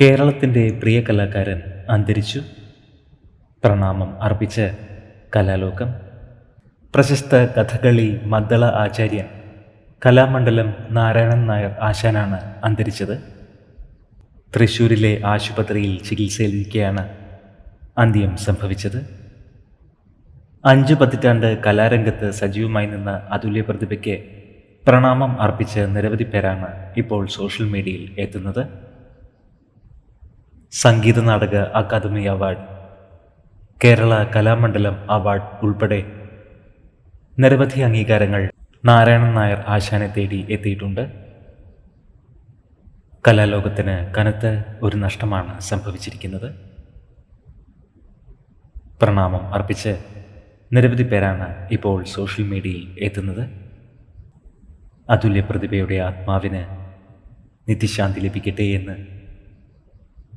കേരളത്തിന്റെ പ്രിയ കലാകാരൻ അന്തരിച്ചു. പ്രണാമം അർപ്പിച്ച് കലാലോകം. പ്രശസ്ത കഥകളി മദ്ദള ആചാര്യൻ കലാമണ്ഡലം നാരായണൻ നായർ ആശാനാണ് അന്തരിച്ചത്. തൃശ്ശൂരിലെ ആശുപത്രിയിൽ ചികിത്സയിലിരിക്കെയാണ് അന്ത്യം സംഭവിച്ചത്. അഞ്ച് പതിറ്റാണ്ട് കലാരംഗത്ത് സജീവമായി നിന്ന അതുല്യ പ്രതിഭയ്ക്ക് പ്രണാമം അർപ്പിച്ച് നിരവധി പേരാണ് ഇപ്പോൾ സോഷ്യൽ മീഡിയയിൽ എത്തുന്നത്. സംഗീത നാടക അക്കാദമി അവാർഡ് കേരള കലാമണ്ഡലം അവാർഡ് ഉൾപ്പെടെ നിരവധി അംഗീകാരങ്ങൾ നാരായണൻ നായർ ആശാനെ തേടി എത്തിയിട്ടുണ്ട്. കലാലോകത്തിന് കനത്ത ഒരു നഷ്ടമാണ് സംഭവിച്ചിരിക്കുന്നത്. പ്രണാമം അർപ്പിച്ച് നിരവധി പേരാണ് ഇപ്പോൾ സോഷ്യൽ മീഡിയയിൽ എത്തുന്നത്. അതുല്യ പ്രതിഭയുടെ ആത്മാവിന് നിത്യശാന്തി ലഭിക്കട്ടെ എന്ന്